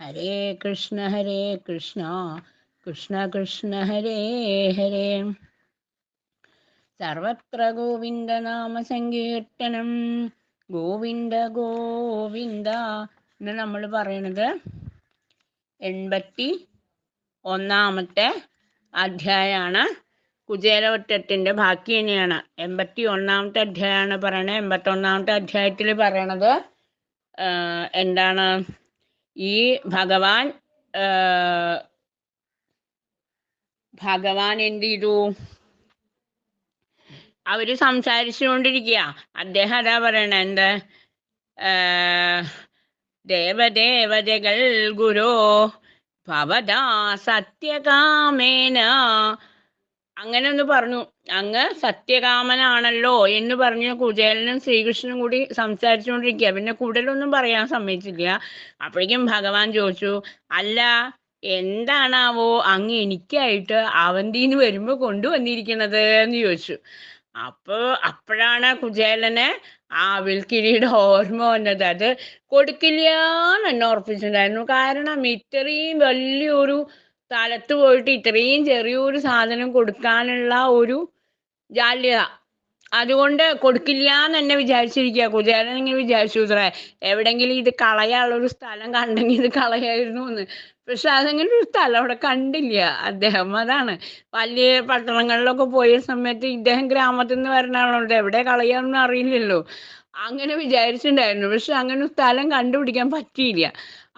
ഹരേ കൃഷ്ണ ഹരേ കൃഷ്ണ കൃഷ്ണ കൃഷ്ണ ഹരേ ഹരേ. സർവത്ര ഗോവിന്ദ നാമ സങ്കീർത്തനം ഗോവിന്ദ ഗോവിന്ദ എന്ന് നമ്മൾ പറയണത് എൺപത്തി ഒന്നാമത്തെ അധ്യായമാണ് കുചേലവട്ടത്തിന്റെ ബാക്കി തന്നെയാണ് എൺപത്തി ഒന്നാമത്തെ അധ്യായമാണ് പറയണത്. എൺപത്തി ഒന്നാമത്തെ അധ്യായത്തിൽ പറയണത് എന്താണ്? ഈ ഭഗവാൻ ഭഗവാൻ എന്ത് ചെയ്തു? അവർ സംസാരിച്ചുകൊണ്ടിരിക്കുക അദ്ദേഹം അതാ പറയണ എന്ത്? ദേവദേവതകൾ ഗുരോ ഭവതാ സത്യകാമേന അങ്ങനെ ഒന്ന് പറഞ്ഞു. അങ്ങ് സത്യകാമനാണല്ലോ എന്ന് പറഞ്ഞ് കുചേലനും ശ്രീകൃഷ്ണനും കൂടി സംസാരിച്ചുകൊണ്ടിരിക്കുക. പിന്നെ കൂടുതലൊന്നും പറയാൻ സമ്മതിച്ചില്ല അപ്പോഴേക്കും ഭഗവാൻ ചോദിച്ചു അല്ല എന്താണാവോ അങ്ങ് എനിക്കായിട്ട് അവന്തിന്ന് വരുമ്പോ കൊണ്ടുവന്നിരിക്കണത്? എന്ന് ചോദിച്ചു. അപ്പോ അപ്പോഴാണ് കുചേലന് ആ വിൽക്കിരിയുടെ ഓർമ്മ വന്നത്. അത് കൊടുക്കില്ല എന്ന് എന്നെ ഉറപ്പിച്ചിട്ടുണ്ടായിരുന്നു. കാരണം ഇത്രയും വലിയൊരു സ്ഥലത്ത് പോയിട്ട് ഇത്രയും ചെറിയൊരു സാധനം കൊടുക്കാനുള്ള ഒരു ജാല്യത അതുകൊണ്ട് കൊടുക്കില്ല എന്ന് തന്നെ വിചാരിച്ചിരിക്കുക കുചേലൻ ഇങ്ങനെ വിചാരിച്ചു ഇത്രേ എവിടെങ്കിലും ഇത് കളയാനുള്ള ഒരു സ്ഥലം കണ്ടെങ്കിൽ ഇത് കളയായിരുന്നു എന്ന് പക്ഷെ അതങ്ങനെ ഒരു സ്ഥലം അവിടെ കണ്ടില്ല. അദ്ദേഹം അതാണ്. വലിയ പട്ടണങ്ങളിലൊക്കെ പോയ സമയത്ത് ഇദ്ദേഹം ഗ്രാമത്തിൽ നിന്ന് വരുന്ന എവിടെ കളയാണെന്ന് അറിയില്ലല്ലോ. അങ്ങനെ വിചാരിച്ചിട്ടുണ്ടായിരുന്നു. പക്ഷെ അങ്ങനെ സ്ഥലം കണ്ടുപിടിക്കാൻ പറ്റിയില്ല.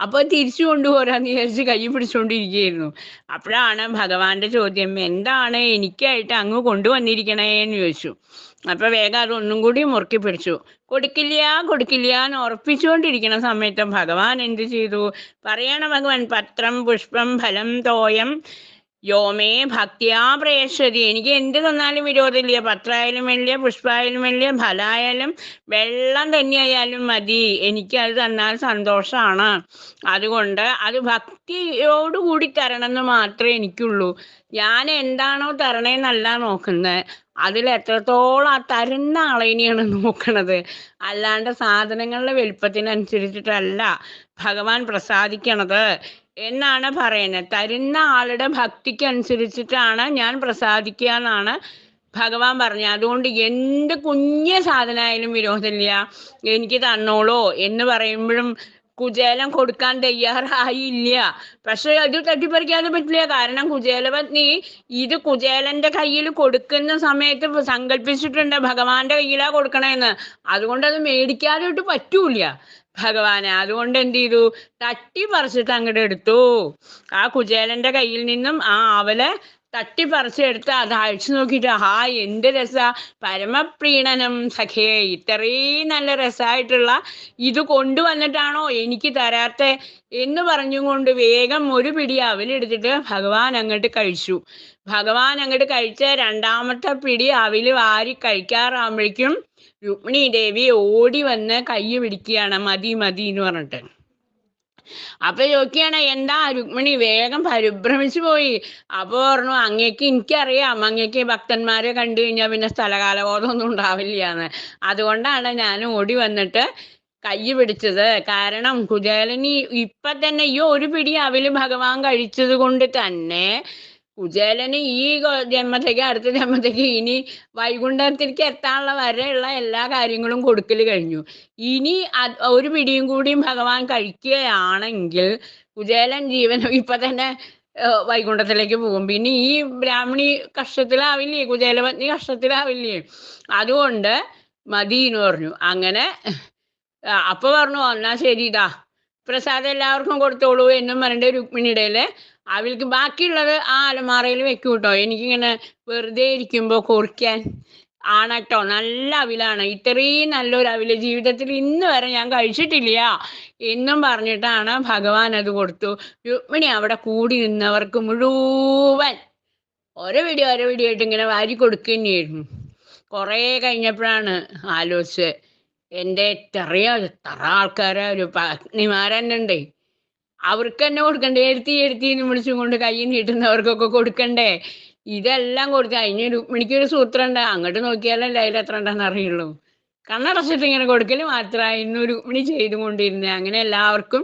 അപ്പൊ തിരിച്ചു കൊണ്ടുപോരാന്ന് വിചാരിച്ച് കൈ പിടിച്ചുകൊണ്ടിരിക്കുകയായിരുന്നു അപ്പോഴാണ് ഭഗവാന്റെ ചോദ്യം എന്താണ് എനിക്കായിട്ട് അങ്ങ് കൊണ്ടുവന്നിരിക്കണേ എന്ന് ചോദിച്ചു. അപ്പൊ വേഗം അതൊന്നും കൂടി മുറുക്കി പിടിച്ചു. കൊടുക്കില്ല കൊടുക്കില്ല എന്ന് ഉറപ്പിച്ചുകൊണ്ടിരിക്കുന്ന സമയത്ത് ഭഗവാൻ എന്ത് ചെയ്തു? പറയണ ഭഗവാൻ പത്രം പുഷ്പം ഫലം തോയം യോമേ ഭക്തിയാ പ്രേക്ഷതി എനിക്ക് എന്ത് തന്നാലും വിരോധമില്ല. പത്രമായാലും വലിയ പുഷ്പായാലും വലിയ ഫലമായാലും വെള്ളം തന്നെയായാലും മതി. എനിക്ക് അത് തന്നാൽ സന്തോഷമാണ് അതുകൊണ്ട് അത് ഭക്തിയോടുകൂടി തരണം എന്ന് മാത്രമേ എനിക്കുള്ളൂ. ഞാൻ എന്താണോ തരണേന്നല്ല നോക്കുന്നത് അതിൽ എത്രത്തോളം ആ തരുന്ന ആളേനെയാണ് നോക്കണത്. അല്ലാണ്ട് സാധനങ്ങളുടെ വലിപ്പത്തിനനുസരിച്ചിട്ടല്ല ഭഗവാൻ പ്രസാദിക്കണത്. എന്നാണ് പറയുന്നത്? തരുന്ന ആളുടെ ഭക്തിക്ക് അനുസരിച്ചിട്ടാണ് ഞാൻ പ്രസാദിക്കുക എന്നാണ് ഭഗവാൻ പറഞ്ഞത്. അതുകൊണ്ട് എന്ത് കുഞ്ഞ സാധനമായാലും വിരോധമില്ല. എനിക്ക് തന്നോളോ എന്ന് പറയുമ്പോഴും കുചേലം കൊടുക്കാൻ തയ്യാറായില്ല. പക്ഷെ അത് തട്ടിപ്പറിക്കാതെ പറ്റില്ല. കാരണം കുചേലപത്നി ഇത് കുചേലന്റെ കയ്യിൽ കൊടുക്കുന്ന സമയത്ത് സങ്കല്പിച്ചിട്ടുണ്ട്. ഭഗവാന്റെ കയ്യിലാ കൊടുക്കണേന്ന്. അതുകൊണ്ട് അത് മേടിക്കാതെ പറ്റൂല ഭഗവാന്. അതുകൊണ്ട് എന്ത് ചെയ്തു? തട്ടി പറിച്ചിട്ട് അങ്ങോട്ട് എടുത്തു. ആ കുചേലന്റെ കയ്യിൽ നിന്നും ആ അവലെ തട്ടി പറിച്ചെടുത്ത് അത് അഴിച്ചു നോക്കിയിട്ട് ഹാ എന്ത് രസ? പരമപ്രീണനം സഖേ ഇത്രയും നല്ല രസമായിട്ടുള്ള ഇത് കൊണ്ടുവന്നിട്ടാണോ എനിക്ക് തരാത്ത? എന്ന് പറഞ്ഞുകൊണ്ട് വേഗം ഒരു പിടി അവലെടുത്തിട്ട് ഭഗവാൻ അങ്ങോട്ട് കഴിച്ചു. ഭഗവാൻ അങ്ങോട്ട് കഴിച്ച രണ്ടാമത്തെ പിടി അവിൽ വാരി കഴിക്കാറാകുമ്പോഴേക്കും രുക്മിണി ദേവി ഓടി വന്ന് കൈ പിടിക്കുകയാണ് മതി മതി എന്ന് പറഞ്ഞിട്ട്. അപ്പൊ ചോദിക്കുകയാണ് എന്താ രുക്മിണി? വേഗം പരിഭ്രമിച്ചു പോയി. അപ്പൊ പറഞ്ഞു അങ്ങേക്ക് എനിക്കറിയാം. അങ്ങേക്ക് ഭക്തന്മാരെ കണ്ടു കഴിഞ്ഞാൽ പിന്നെ സ്ഥലകാലബോധമൊന്നും ഉണ്ടാവില്ല എന്ന് അതുകൊണ്ടാണ് ഞാൻ ഓടി വന്നിട്ട് കൈ പിടിച്ചത്. കാരണം കുചേലനി ഇപ്പൊ തന്നെ ഈ ഒരു പിടി അവൽ ഭഗവാൻ കഴിച്ചത് കൊണ്ട് തന്നെ കുചേലന് ഈ ജന്മത്തേക്ക് അടുത്ത ജന്മത്തേക്ക് ഇനി വൈകുണ്ഠത്തിലേക്ക് എത്താനുള്ള വരെയുള്ള എല്ലാ കാര്യങ്ങളും കൊടുക്കൽ കഴിഞ്ഞു. ഇനി ഒരു പിടിയും കൂടിയും ഭഗവാൻ കഴിക്കുകയാണെങ്കിൽ കുചേലൻ ജീവൻ ഇപ്പൊ തന്നെ വൈകുണ്ഠത്തിലേക്ക് പോകും. പിന്നെ ഈ ബ്രാഹ്മണി കഷ്ടത്തിലാവില്ലേ? കുചേലപത്നി കഷ്ടത്തിലാവില്ലേ? അതുകൊണ്ട് മതി എന്ന് പറഞ്ഞു. അങ്ങനെ അപ്പൊ പറഞ്ഞു എന്നാ ശരി ഇതാ. പ്രസാദം എല്ലാവർക്കും കൊടുത്തോളൂ എന്നും പറഞ്ഞിട്ട് രുക്മിണിയുടെ അവൾക്ക് ബാക്കിയുള്ളത് ആ അലമാറയിൽ വെക്കും കേട്ടോ എനിക്കിങ്ങനെ വെറുതെ ഇരിക്കുമ്പോൾ കുറിക്കാൻ ആണട്ടോ. നല്ല അവിലാണ്. ഇത്രയും നല്ലൊരു അവിൽ. ജീവിതത്തിൽ ഇന്ന് വരെ ഞാൻ കഴിച്ചിട്ടില്ല എന്നും പറഞ്ഞിട്ടാണ് ഭഗവാൻ അത് കൊടുത്തു. രുക്മിണി അവിടെ കൂടി നിന്നവർക്ക് മുഴുവൻ ഓരോ വീഡിയോ ഓരോ വീഡിയോ ആയിട്ട് ഇങ്ങനെ വാരി കൊടുക്കുക തന്നെയായിരുന്നു കുറേ കഴിഞ്ഞപ്പോഴാണ് ആലോചിച്ചത്. എന്റെ എത്രയോ എത്ര ആൾക്കാരെ ഒരു പത്നിമാരെന്നെ ഉണ്ടേ അവർക്ക് തന്നെ കൊടുക്കണ്ടേ? എഴുത്തി എഴുത്തിന്ന് വിളിച്ചും കൊണ്ട് കൈ നീട്ടുന്നവർക്കൊക്കെ കൊടുക്കണ്ടേ? ഇതെല്ലാം കൊടുത്ത് അതിന് രുക്മിണിക്കൊരു സൂത്രം ഉണ്ട് അങ്ങോട്ട് നോക്കിയാലല്ലേ അതിൽ എത്ര ഉണ്ടെന്ന് അറിയുള്ളൂ. കണ്ണടച്ചിട്ട് ഇങ്ങനെ കൊടുക്കൽ മാത്രമായിരുന്നു രുക്മിണി ചെയ്തുകൊണ്ടിരുന്നത് അങ്ങനെ എല്ലാവർക്കും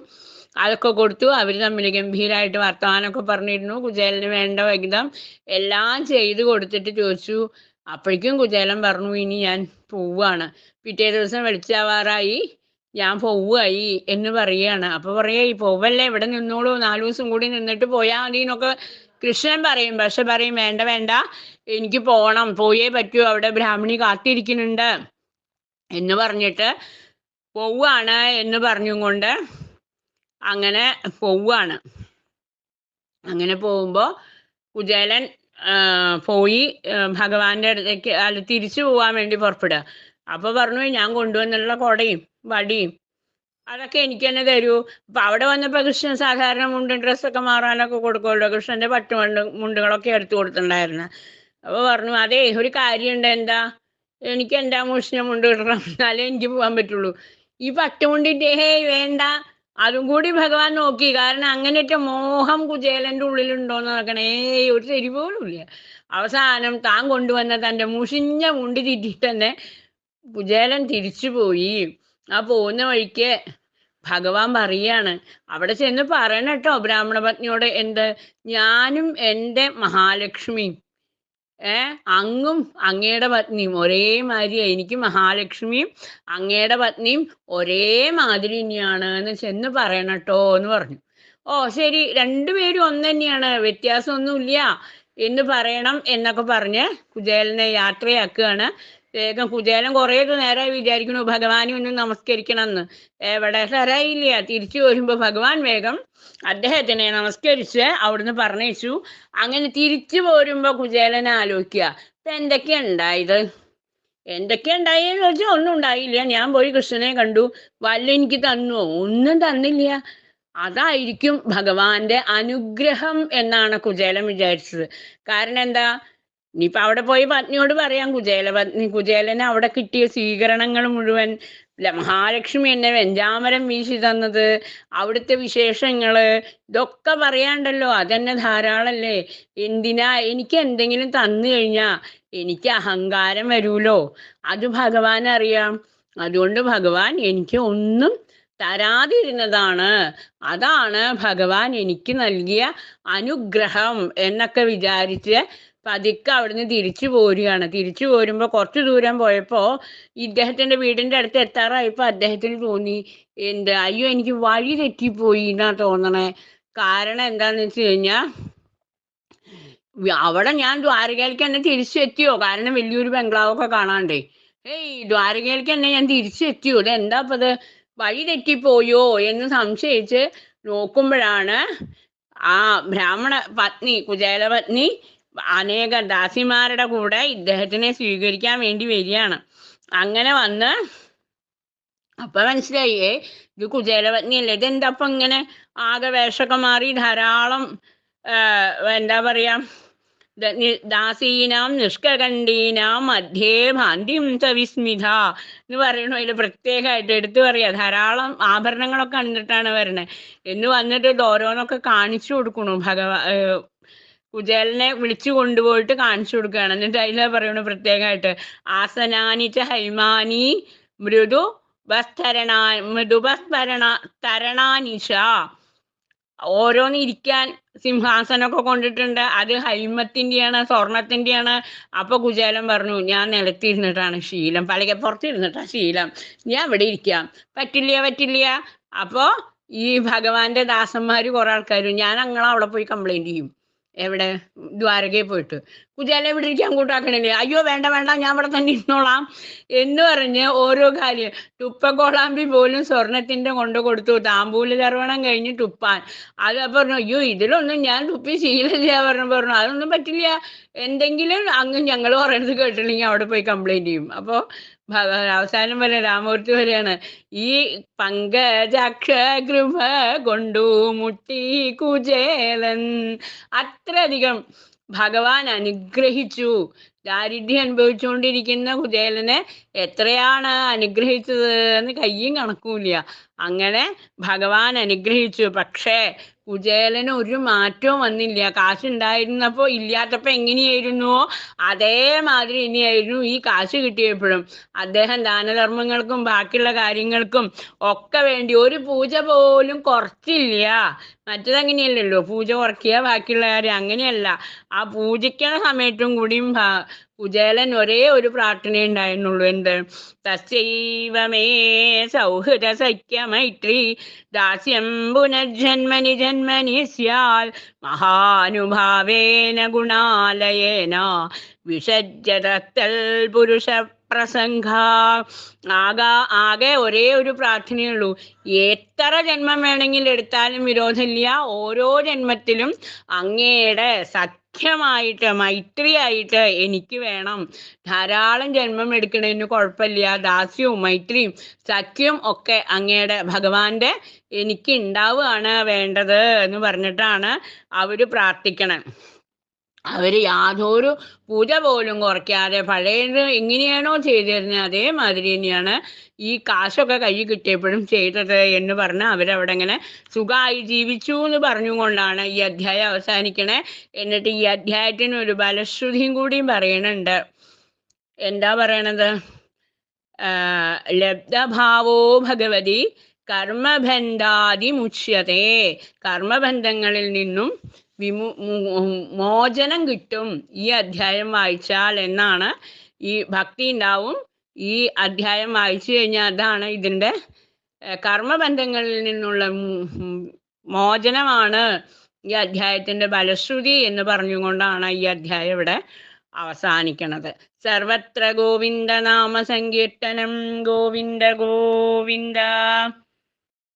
അതൊക്കെ കൊടുത്തു. അവർ തമ്മിൽ ഗംഭീരമായിട്ട് വർത്തമാനമൊക്കെ പറഞ്ഞിരുന്നു. കുചേലന് വേണ്ട വൈകുന്നേരം എല്ലാം ചെയ്തു കൊടുത്തിട്ട് ചോദിച്ചു. അപ്പോഴേക്കും കുചേലൻ പറഞ്ഞു ഇനി ഞാൻ പോവാണ്. പിറ്റേ ദിവസം വെളിച്ചാവാറായി. ഞാൻ പോവുകയായി എന്ന് പറയാണ്. അപ്പൊ പറയാ ഈ പോവല്ലേ ഇവിടെ നിന്നോളൂ നാലു ദിവസം കൂടി നിന്നിട്ട് പോയാൽ മതി എന്നൊക്കെ കൃഷ്ണൻ പറയും. പക്ഷെ പറയും വേണ്ട വേണ്ട എനിക്ക് പോണം പോയേ പറ്റൂ അവിടെ ബ്രാഹ്മണി കാത്തിരിക്കുന്നുണ്ട് എന്ന് പറഞ്ഞിട്ട് പോവാണ് എന്ന് പറഞ്ഞും കൊണ്ട് അങ്ങനെ പോവാണ്. അങ്ങനെ പോകുമ്പോൾ കുചേലൻ പോയി ഭഗവാന്റെ അടുത്തേക്ക് അല്ല തിരിച്ചു പോവാൻ വേണ്ടി പുറപ്പെടുക. അപ്പൊ പറഞ്ഞു ഞാൻ കൊണ്ടുവന്നുള്ള കൊടയും വടിയും. അതൊക്കെ എനിക്ക് തന്നെ തരൂ. അപ്പൊ അവിടെ വന്നപ്പോ കൃഷ്ണൻ സാധാരണ മുണ്ടും ഡ്രസ്സൊക്കെ മാറാനൊക്കെ കൊടുക്കുമല്ലോ. കൃഷ്ണന്റെ പട്ടുമുണ്ട് മുണ്ടുകളൊക്കെ എടുത്തു കൊടുത്തിട്ടുണ്ടായിരുന്നു. അപ്പൊ പറഞ്ഞു അതെ ഒരു കാര്യമുണ്ട്. എന്താ? എനിക്ക് എന്താ മുഷിനെ മുണ്ട് കിട്ടണം. എന്നാലേ എനിക്ക് പോകാൻ പറ്റുള്ളൂ. ഈ പട്ടുമുണ്ടിട്ട് ഹേ വേണ്ട. അതും കൂടി ഭഗവാൻ നോക്കി. കാരണം അങ്ങനെയൊക്കെ മോഹം കുചേലന്റെ ഉള്ളിലുണ്ടോന്ന് നോക്കണേ. ഒരു ശരി പോലും ഇല്ല. അവസാനം താൻ കൊണ്ടുവന്ന തന്റെ മുഷിഞ്ഞ മുണ്ടി തിരിച്ചിട്ട് തന്നെ കുചേലൻ തിരിച്ചു പോയി. ആ പോകുന്ന വഴിക്ക് ഭഗവാൻ പറയാണ്. അവിടെ ചെന്ന് പറയണം കേട്ടോ ബ്രാഹ്മണ പത്നിയോട് എന്ത്? ഞാനും എന്റെ മഹാലക്ഷ്മിയും. ഏ അങ്ങും അങ്ങയുടെ പത്നിയും ഒരേ മാതിരി എനിക്ക് മഹാലക്ഷ്മിയും അങ്ങയുടെ പത്നിയും ഒരേ മാതിരി തന്നെയാണ് എന്ന് ചെന്ന് പറയണം കേട്ടോ എന്ന് പറഞ്ഞു. ഓ ശരി. രണ്ടുപേരും ഒന്ന് തന്നെയാണ്. വ്യത്യാസമൊന്നുമില്ല. എന്ന് പറയണം എന്നൊക്കെ പറഞ്ഞ് കുചേലനെ യാത്രയാക്കുകയാണ്. വേഗം കുചേലൻ കുറേ നേരമായി വിചാരിക്കണു. ഭഗവാനെ ഒന്ന് നമസ്കരിക്കണം എന്ന് എവിടെ തരായില്ല തിരിച്ചു വരുമ്പോൾ ഭഗവാൻ വേഗം അദ്ദേഹത്തിനെ നമസ്കരിച്ച് അവിടുന്ന് പറഞ്ഞു അങ്ങനെ തിരിച്ചു പോരുമ്പോ കുചേലൻ ആലോചിക്കുക ഇപ്പൊ എന്തൊക്കെയാ ഉണ്ടായത്? എന്തൊക്കെയാ ഉണ്ടായെന്ന് ചോദിച്ചാൽ ഒന്നും ഉണ്ടായില്ല. ഞാൻ പോയി കൃഷ്ണനെ കണ്ടു. വല്ല എനിക്ക് തന്നു ഒന്നും തന്നില്ല. അതായിരിക്കും ഭഗവാന്റെ അനുഗ്രഹം എന്നാണ് കുചേലൻ വിചാരിച്ചത്. കാരണം എന്താ? ഇനിയിപ്പൊ അവിടെ പോയി പത്നിയോട് പറയാം കുചേല പത്നി കുചേലന് അവിടെ കിട്ടിയ സ്വീകരണങ്ങൾ മുഴുവൻ. മഹാലക്ഷ്മി എന്നെ വെഞ്ചാമരം വീശി തന്നത് അവിടുത്തെ വിശേഷങ്ങൾ ഇതൊക്കെ പറയാണ്ടല്ലോ അതന്നെ ധാരാളല്ലേ. എന്തിനാ എനിക്ക് എന്തെങ്കിലും തന്നു കഴിഞ്ഞാ എനിക്ക് അഹങ്കാരം വരൂലോ? അത് ഭഗവാൻ അറിയാം. അതുകൊണ്ട് ഭഗവാൻ എനിക്ക് ഒന്നും തരാതിരുന്നതാണ്. അതാണ് ഭഗവാൻ എനിക്ക് നൽകിയ അനുഗ്രഹം എന്നൊക്കെ വിചാരിച്ച് പതുക്കെ അവിടുന്ന് തിരിച്ചു പോരുകയാണ്. തിരിച്ചു പോരുമ്പോൾ കുറച്ച് ദൂരം പോയപ്പോൾ ഇദ്ദേഹത്തിന്റെ വീടിന്റെ അടുത്ത് എത്താറായപ്പോൾ അദ്ദേഹത്തിന് തോന്നി എന്ത് അയ്യോ എനിക്ക് വഴി തെറ്റിപ്പോയി എന്നാ തോന്നണേ. കാരണം എന്താന്ന് വെച്ച് കഴിഞ്ഞാ വ- അവിടെ ഞാൻ ദ്വാരകയിലേക്ക് തന്നെ തിരിച്ചെത്തിയോ? കാരണം വലിയൊരു ബംഗ്ലാവൊക്കെ കാണാണ്ടേ. ഏയ് ദ്വാരകയിലേക്ക് തന്നെ ഞാൻ തിരിച്ചെത്തിയോ? ഇത് എന്താ ഇപ്പൊ ഇത് വഴി തെറ്റിപ്പോയോ? എന്ന് സംശയിച്ച് നോക്കുമ്പോഴാണ് ആ ബ്രാഹ്മണ പത്നി കുചേല പത്നി അനേക ദാസിമാരുടെ കൂടെ ഇദ്ദേഹത്തിനെ സ്വീകരിക്കാൻ വേണ്ടി വരികയാണ്. അങ്ങനെ വന്ന് അപ്പൊ മനസ്സിലായി ഇത് കുചേലപത്നിയല്ലേ ഇതെന്താ അപ്പൊ ഇങ്ങനെ ആകെ വേഷമൊക്കെ മാറി ധാരാളം എന്താ പറയാ ദാസീനാം നിഷ്കകണ്ഠീനാം മധ്യേ ഭാന്തിം വിസ്മിത എന്ന് പറയണു അതിൽ പ്രത്യേകമായിട്ട് എടുത്തു പറയാ. ധാരാളം ആഭരണങ്ങളൊക്കെ കണ്ടിട്ടാണ് വരണേ എന്ന് വന്നിട്ട് ഇത് ഓരോന്നൊക്കെ കാണിച്ചു കൊടുക്കണു ഭഗവാ കുചേലനെ വിളിച്ചു കൊണ്ടുപോയിട്ട് കാണിച്ചു കൊടുക്കുകയാണ്. എന്നിട്ട് അതിൽ പറയണു പ്രത്യേകമായിട്ട് ആസനാനിച്ച ഹൈമാനി മൃദു ബസ്തരണാ മൃദുബസ്തരണ തരണാനിശ. ഓരോന്ന് ഇരിക്കാൻ സിംഹാസനമൊക്കെ കൊണ്ടിട്ടുണ്ട്. അത് ഹൈമത്തിന്റെയാണ് സ്വർണത്തിന്റെയാണ് അപ്പൊ കുചേലൻ പറഞ്ഞു ഞാൻ നിലത്തിരുന്നിട്ടാണ് ശീലം പലക പുറത്തിരുന്നിട്ടാണ് ശീലം. ഞാൻ ഇവിടെ ഇരിക്കാം. പറ്റില്ല പറ്റില്ല. അപ്പോ ഈ ഭഗവാന്റെ ദാസന്മാര് കുറെ ആൾക്കാരും ഞാൻ അങ്ങളെ അവിടെ പോയി കംപ്ലൈന്റ് ചെയ്യും. എവിടെ? ദ്വാരകയിൽ പോയിട്ട്. കുചേല ഇവിടെ ഇരിക്കാൻ കൂട്ടാക്കണില്ലേ? അയ്യോ വേണ്ട വേണ്ട ഞാൻ ഇവിടെ തന്നെ ഇരുന്നോളാം എന്ന് പറഞ്ഞ് ഓരോ കാര്യം. തുപ്പക്കോളാമ്പി പോലും സ്വർണത്തിന്റെ കൊണ്ട് കൊടുത്തു. താമ്പൂല ചർവണം കഴിഞ്ഞ് തുപ്പാൻ. അത് പറഞ്ഞു അയ്യോ ഇതിലൊന്നും ഞാൻ തുപ്പി ശീലില്ല പറഞ്ഞു പറഞ്ഞു അതൊന്നും പറ്റില്ല. എന്തെങ്കിലും അങ്ങ് ഞങ്ങൾ പറയണത് കേട്ടില്ലെങ്കിൽ അവിടെ പോയി കംപ്ലൈന്റ് ചെയ്യും. അപ്പോൾ അവസാനം വരെ രാമൂർത്തി വരെയാണ് ഈ പങ്കജാക്ഷ കൃപ കൊണ്ടു മുട്ടി കുചേലൻ. അത്രയധികം ഭഗവാൻ അനുഗ്രഹിച്ചു. ദാരിദ്ര്യം അനുഭവിച്ചുകൊണ്ടിരിക്കുന്ന കുചേലനെ എത്രയാണ് അനുഗ്രഹിച്ചത്? എന്ന് കയ്യും കണക്കൂല അങ്ങനെ ഭഗവാൻ അനുഗ്രഹിച്ചു. പക്ഷേ കുചേലന് ഒരു മാറ്റവും വന്നില്ല. കാശ് ഉണ്ടായിരുന്നപ്പോ ഇല്ലാത്തപ്പോ എങ്ങനെയായിരുന്നുവോ അതേമാതിരി ഇനിയായിരുന്നു ഈ കാശ് കിട്ടിയപ്പോഴും. അദ്ദേഹം ദാനധർമ്മങ്ങൾക്കും ബാക്കിയുള്ള കാര്യങ്ങൾക്കും ഒക്കെ വേണ്ടി ഒരു പൂജ പോലും കുറച്ചില്ല. മറ്റതങ്ങനെയല്ലല്ലോ. പൂജ കുറയ്ക്കുക ബാക്കിയുള്ള കാര്യം അങ്ങനെയല്ല. ആ പൂജിക്കണ സമയത്തും കൂടിയും കുചേലൻ ഒരേ ഒരു പ്രാർത്ഥന ഉണ്ടായിരുന്നുള്ളൂ. എന്ത്? തസ്യൈവമേ സൗഹൃദ സഖ്യ മൈത്രി ദാസ്യം പുനർജന്മനി ജന്മനി സ്യാൽ മഹാനുഭാവേന ഗുണാലയേന വിഷജ്ജതൽ പുരുഷ പ്രസംഗ ആകാ ആകെ ഒരേ ഒരു പ്രാർത്ഥനയുള്ളൂ. എത്ര ജന്മം വേണമെങ്കിൽ എടുത്താലും വിരോധമില്ല. ഓരോ ജന്മത്തിലും അങ്ങയുടെ സഖ്യമായിട്ട് മൈത്രിയായിട്ട് എനിക്ക് വേണം. ധാരാളം ജന്മം എടുക്കണതിന് കുഴപ്പമില്ല. ദാസ്യവും മൈത്രിയും സഖ്യവും ഒക്കെ അങ്ങയുടെ ഭഗവാന്റെ എനിക്ക് ഉണ്ടാവുകയാണ് വേണ്ടത് എന്ന് പറഞ്ഞിട്ടാണ് അവർ പ്രാർത്ഥിക്കണേ. അവർ യാതൊരു പൂജ പോലും കുറയ്ക്കാതെ പഴയത് എങ്ങനെയാണോ ചെയ്തിരുന്നത്? അതേമാതിരി തന്നെയാണ് ഈ കാശൊക്കെ കയ്യിൽ കിട്ടിയപ്പോഴും ചെയ്തത് എന്ന് പറഞ്ഞ് അവരവിടെ ഇങ്ങനെ സുഖമായി ജീവിച്ചു എന്ന് പറഞ്ഞുകൊണ്ടാണ് ഈ അധ്യായം അവസാനിക്കണേ. എന്നിട്ട് ഈ അധ്യായത്തിന് ഒരു ബലശ്രുതിയും കൂടിയും പറയണുണ്ട് എന്താ പറയണത്? ലബ്ധഭാവോ ഭഗവതി കർമ്മബന്ധാതിമുച്യത്തെ കർമ്മബന്ധങ്ങളിൽ നിന്നും വിമു മോചനം കിട്ടും ഈ അധ്യായം വായിച്ചാൽ എന്നാണ് ഈ ഭക്തി ഉണ്ടാവും. ഈ അധ്യായം വായിച്ചു കഴിഞ്ഞാൽ അതാണ് ഇതിന്റെ കർമ്മബന്ധങ്ങളിൽ നിന്നുള്ള മോചനമാണ് ഈ അധ്യായത്തിന്റെ ബലശ്രുതി എന്ന് പറഞ്ഞുകൊണ്ടാണ് ഈ അധ്യായം ഇവിടെ അവസാനിക്കണത്. സർവത്ര ഗോവിന്ദ നാമ സങ്കീർത്തനം. ഗോവിന്ദ ഗോവിന്ദ.